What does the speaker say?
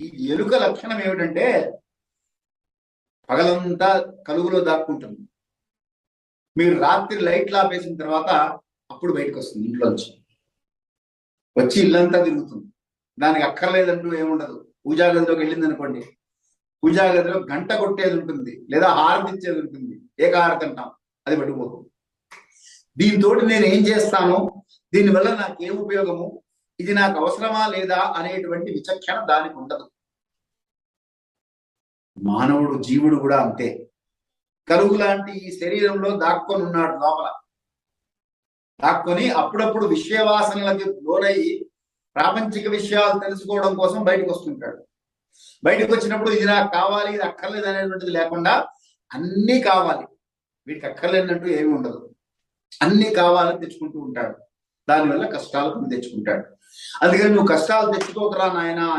ఈ ఎలుక లక్షణం ఏమిటంటే పగలంతా కలుగులో దాక్కుంటుంది. మీరు రాత్రి లైట్లు ఆపేసిన తర్వాత అప్పుడు బయటకు వస్తుంది ఇంట్లోంచి. వచ్చి ఇల్లంతా తిరుగుతుంది. దానికి అక్కర్లేదంటూ ఏముండదు. పూజా గదిలోకి వెళ్ళింది అనుకోండి పూజా గదిలో గంట కొట్టేది ఉంటుంది లేదా హారతి ఇచ్చేది ఉంటుంది. ఏకాహారతి అంటాం అది పట్టుకుపోతుంది. దీంతో నేను ఏం చేస్తాను? దీనివల్ల నాకు ఏం ఉపయోగము? ఇది నాకు అవసరమా లేదా అనేటువంటి విచక్షణ దానికి ఉండదు. మానవుడు జీవుడు కూడా అంతే. కరువు లాంటి ఈ శరీరంలో దాక్కొని ఉన్నాడు లోపల. దాక్కొని అప్పుడప్పుడు విషయవాసనలకి లోనై ప్రాపంచిక విషయాలు తెలుసుకోవడం కోసం బయటకు వస్తుంటాడు. బయటకు వచ్చినప్పుడు ఇది నాకు కావాలి ఇది అక్కర్లేదు అనేటువంటిది లేకుండా అన్నీ కావాలి. వీడికి అక్కర్లేనట్టు ఏమి ఉండదు. అన్నీ కావాలని తెచ్చుకుంటూ ఉంటాడు. దానివల్ల కష్టాలు కొని తెచ్చుకుంటాడు. అందుకని నువ్వు కష్టాలు తెచ్చుకోకరా నాయనా అని